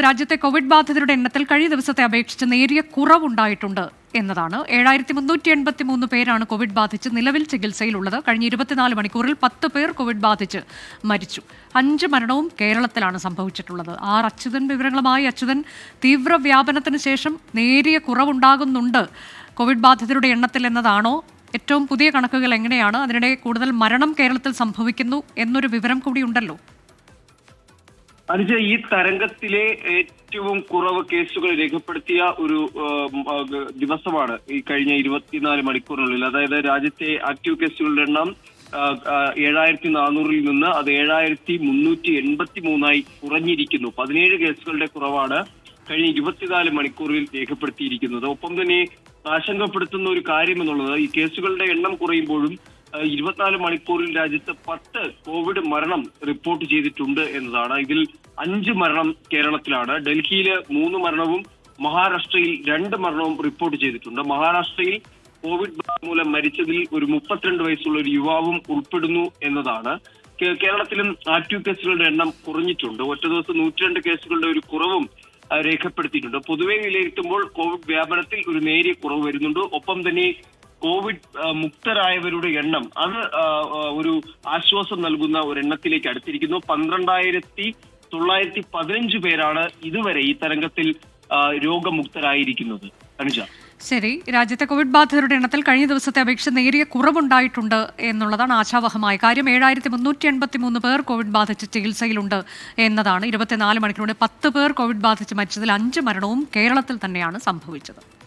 രാജ്യത്തെ കോവിഡ് ബാധിതരുടെ എണ്ണത്തിൽ കഴിഞ്ഞ ദിവസത്തെ അപേക്ഷിച്ച് നേരിയ കുറവുണ്ടായിട്ടുണ്ട് എന്നതാണ്. ഏഴായിരത്തി മുന്നൂറ്റി എൺപത്തി മൂന്ന് പേരാണ് കോവിഡ് ബാധിച്ച് നിലവിൽ ചികിത്സയിലുള്ളത്. കഴിഞ്ഞ ഇരുപത്തിനാല് മണിക്കൂറിൽ പത്ത് പേർ കോവിഡ് ബാധിച്ച് മരിച്ചു. അഞ്ച് മരണവും കേരളത്തിലാണ് സംഭവിച്ചിട്ടുള്ളത്. ആർ അച്യുതൻ വിവരങ്ങളുമായി അച്യുതൻ തീവ്രവ്യാപനത്തിന് ശേഷം നേരിയ കുറവുണ്ടാകുന്നുണ്ട്. കോവിഡ് ബാധിതരുടെ എണ്ണത്തിൽ എന്നതാണോ? ഏറ്റവും പുതിയ കണക്കുകൾ എങ്ങനെയാണ്? അതിനിടെ കൂടുതൽ മരണം കേരളത്തിൽ സംഭവിക്കുന്നു എന്നൊരു വിവരം കൂടി ഉണ്ടല്ലോ അനുജ ഈ തരംഗത്തിലെ ഏറ്റവും കുറവ് കേസുകൾ രേഖപ്പെടുത്തിയ ഒരു ദിവസമാണ് ഈ കഴിഞ്ഞ ഇരുപത്തിനാല് മണിക്കൂറിനുള്ളിൽ. അതായത് രാജ്യത്തെ ആക്റ്റീവ് കേസുകളുടെ എണ്ണം ഏഴായിരത്തി നാനൂറിൽ നിന്ന് അത് ഏഴായിരത്തി മുന്നൂറ്റി എൺപത്തി മൂന്നായി കുറഞ്ഞിരിക്കുന്നു. പതിനേഴ് കേസുകളുടെ കുറവാണ് കഴിഞ്ഞ ഇരുപത്തിനാല് മണിക്കൂറിൽ രേഖപ്പെടുത്തിയിരിക്കുന്നത്. ഒപ്പം തന്നെ ആശങ്കപ്പെടുത്തുന്ന ഒരു കാര്യം എന്നുള്ളത് ഈ കേസുകളുടെ എണ്ണം കുറയുമ്പോഴും ഇരുപത്തിനാല് മണിക്കൂറിൽ രാജ്യത്ത് പത്ത് കോവിഡ് മരണം റിപ്പോർട്ട് ചെയ്തിട്ടുണ്ട് എന്നതാണ്. ഇതിൽ അഞ്ച് മരണം കേരളത്തിലാണ്. ഡൽഹിയിൽ മൂന്ന് മരണവും മഹാരാഷ്ട്രയിൽ രണ്ട് മരണവും റിപ്പോർട്ട് ചെയ്തിട്ടുണ്ട്. മഹാരാഷ്ട്രയിൽ കോവിഡ് മൂലം മരിച്ചതിൽ ഒരു മുപ്പത്തിരണ്ട് വയസ്സുള്ള ഒരു യുവാവും ഉൾപ്പെടുന്നു എന്നതാണ്. കേരളത്തിലും ആക്റ്റീവ് കേസുകളുടെ എണ്ണം കുറഞ്ഞിട്ടുണ്ട്. ഒറ്റ ദിവസം നൂറ്റിരണ്ട് കേസുകളുടെ ഒരു കുറവും രേഖപ്പെടുത്തിയിട്ടുണ്ട്. പൊതുവെ വിലയിരുത്തുമ്പോൾ കോവിഡ് വ്യാപനത്തിൽ ഒരു നേരിയ കുറവ് വരുന്നുണ്ട്. ഒപ്പം തന്നെ കോവിഡ് മുക്തരായവരുടെ എണ്ണം അത് ഒരു ആശ്വാസം നൽകുന്ന ഒരു എണ്ണത്തിലേക്ക് അടുത്തിരിക്കുന്നു. പന്ത്രണ്ടായിരത്തി തൊള്ളായിരത്തി പതിനഞ്ച് പേരാണ് ഇതുവരെ ഈ തരംഗത്തിൽ രോഗമുക്തരായിരിക്കുന്നത്. അനുജ. ശരി. രാജ്യത്തെ കോവിഡ് ബാധിതരുടെ എണ്ണത്തിൽ കഴിഞ്ഞ ദിവസത്തെ അപേക്ഷ നേരിയ കുറവുണ്ടായിട്ടുണ്ട് എന്നുള്ളതാണ് ആശാവഹമായ കാര്യം. ഏഴായിരത്തി മുന്നൂറ്റി എൺപത്തി മൂന്ന് പേർ കോവിഡ് ബാധിച്ച് ചികിത്സയിലുണ്ട് എന്നതാണ്. ഇരുപത്തിനാല് മണിക്കൂറിനുള്ളിൽ പത്ത് പേർ കോവിഡ് ബാധിച്ച് മരിച്ചതിൽ അഞ്ച് മരണവും കേരളത്തിൽ തന്നെയാണ് സംഭവിച്ചത്.